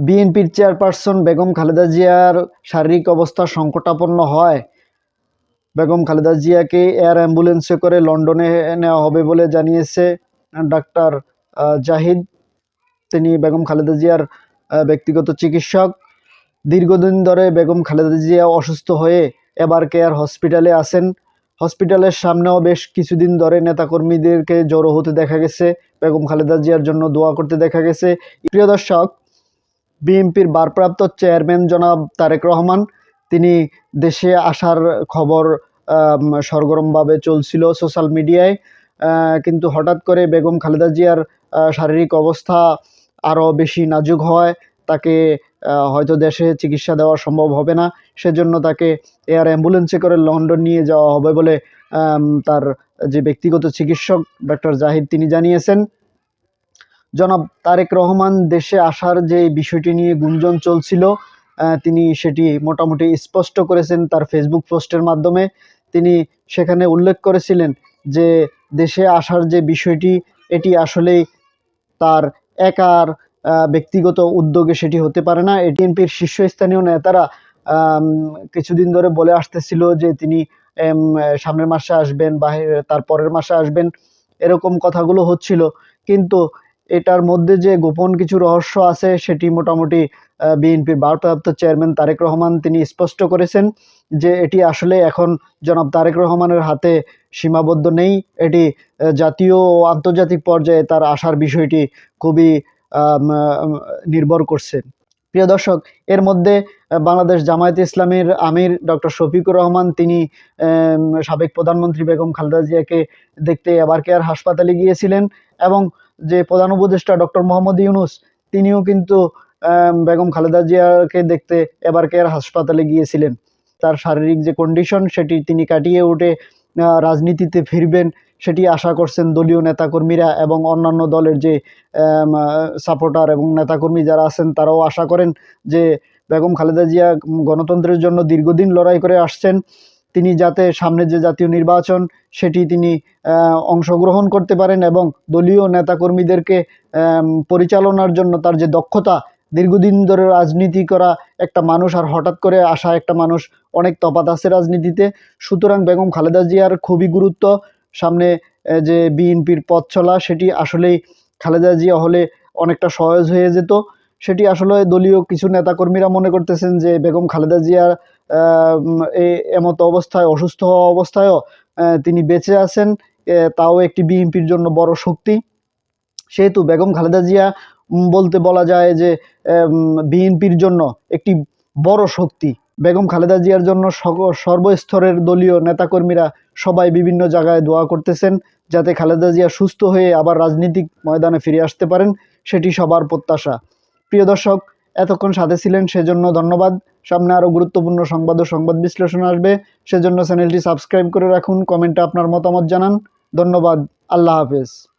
বিএনপির চেয়ারপারসন বেগম খালেদা জিয়ার শারীরিক অবস্থা সংকটাপন্ন হয়। বেগম খালেদা জিয়াকে এয়ার অ্যাম্বুলেন্সে করে লন্ডনে নেওয়া হবে বলে জানিয়েছে ডাক্তার জাহিদ। তিনি বেগম খালেদা জিয়ার ব্যক্তিগত চিকিৎসক। দীর্ঘদিন ধরে বেগম খালেদা জিয়া অসুস্থ হয়ে এবার কেয়ার হসপিটালে আসেন হসপিটালের সামনেও বেশ কিছুদিন ধরে নেতাকর্মীদেরকে জড়ো হতে দেখা গেছে। বেগম খালেদা জিয়ার জন্য দোয়া করতে দেখা গেছে। প্রিয় দর্শক বিএনপির ভারপ্রাপ্ত চেয়ারম্যান জনাব তারেক রহমান, তিনি দেশে আসার খবর সরগরমভাবে চলছিল সোশ্যাল মিডিয়ায়। কিন্তু হঠাৎ করে বেগম খালেদা জিয়ার শারীরিক অবস্থা আরও বেশি নাজুক হয়, তাকে হয়তো দেশে চিকিৎসা দেওয়া সম্ভব হবে না, সেজন্য তাকে এয়ার অ্যাম্বুলেন্সে করে লন্ডন নিয়ে যাওয়া হবে বলে তার যে ব্যক্তিগত চিকিৎসক ডক্টর জাহিদ তিনি জানিয়েছেন। জনাব তারেক রহমান দেশে আসার যে বিষয়টি নিয়ে গুঞ্জন চলছিল তিনি সেটি মোটামুটি স্পষ্ট করেছেন তার ফেসবুক পোস্টের মাধ্যমে। তিনি সেখানে উল্লেখ করেছিলেন যে দেশে আসার যে বিষয়টি, এটি আসলেই তার একার ব্যক্তিগত উদ্যোগে সেটি হতে পারে না। এটিএনপির শীর্ষস্থানীয় নেতারা কিছুদিন ধরে বলে আসতেছিল যে তিনি সামনের মাসে আসবেন বা তার পরের মাসে আসবেন, এরকম কথাগুলো হচ্ছিল। কিন্তু এটার মধ্যে যে গোপন কিছু রহস্য আছে, সেটি মোটামুটি বিএনপির ভারপ্রাপ্ত চেয়ারম্যান তারেক রহমান তিনি স্পষ্ট করেছেন যে এটি আসলে এখন জনাব তারেক রহমানের হাতে সীমাবদ্ধ নেই। এটি জাতীয় ও আন্তর্জাতিক পর্যায়ে তার আসার বিষয়টি খুবই নির্ভর করছে। প্রিয় দর্শক, এর মধ্যে বাংলাদেশ জামায়াতে ইসলামের আমির ডক্টর শফিকুর রহমান, তিনি সাবেক প্রধানমন্ত্রী বেগম খালেদা জিয়াকে দেখতে এবার কেয়ার হাসপাতালে গিয়েছিলেন এবং যে প্রধান উপদেষ্টা ডক্টর মোহাম্মদ ইউনুস, তিনিও কিন্তু বেগম খালেদা জিয়াকে দেখতে এবার কেয়ার হাসপাতালে গিয়েছিলেন। তার শারীরিক যে কন্ডিশন সেটি তিনি কাটিয়ে উঠে রাজনীতিতে ফিরবেন সেটি আশা করছেন দলীয় নেতাকর্মীরা এবং অন্যান্য দলের যে সাপোর্টার এবং নেতাকর্মী যারা আছেন তারাও আশা করেন যে বেগম খালেদা জিয়া গণতন্ত্রের জন্য দীর্ঘদিন লড়াই করে আসছেন। তিনি যাতে সামনে যে জাতীয় নির্বাচন, সেটি তিনি অংশগ্রহণ করতে পারেন এবং দলীয় নেতাকর্মীদেরকে পরিচালনার জন্য তার যে দক্ষতা, দীর্ঘদিন ধরে রাজনীতি করা একটা মানুষ আর হঠাৎ করে আসা একটা মানুষ অনেক তফাৎ আছে রাজনীতিতে। সুতরাং বেগম খালেদা জিয়ার খুবই গুরুত্ব। সামনে যে বিএনপির পথ চলা, সেটি আসলেই খালেদা জিয়া হলে অনেকটা সহজ হয়ে যেত। সেটি আসলে দলীয় কিছু নেতাকর্মীরা মনে করতেছেন যে বেগম খালেদা জিয়ার এমত অবস্থায়, অসুস্থ হওয়া অবস্থায়ও তিনি বেঁচে আছেন। তাও একটি বিএনপির জন্য বড় শক্তি। সেহেতু বেগম খালেদা জিয়া বলতে বলা যায় যে বিএনপির জন্য একটি বড় শক্তি। বেগম খালেদা জিয়ার জন্য সর্বস্তরের দলীয় নেতাকর্মীরা সবাই বিভিন্ন জায়গায় দোয়া করতেছেন যাতে খালেদা জিয়া সুস্থ হয়ে আবার রাজনৈতিক ময়দানে ফিরে আসতে পারেন, সেটি সবার প্রত্যাশা। প্রিয় দর্শক, এতক্ষণ সাথে ছিলেন সেজন্য ধন্যবাদ। সামনে আরও গুরুত্বপূর্ণ সংবাদ ও সংবাদ বিশ্লেষণ আসবে, সেজন্য চ্যানেলটি সাবস্ক্রাইব করে রাখুন, কমেন্টে আপনার মতামত জানান। ধন্যবাদ, আল্লাহ হাফেজ।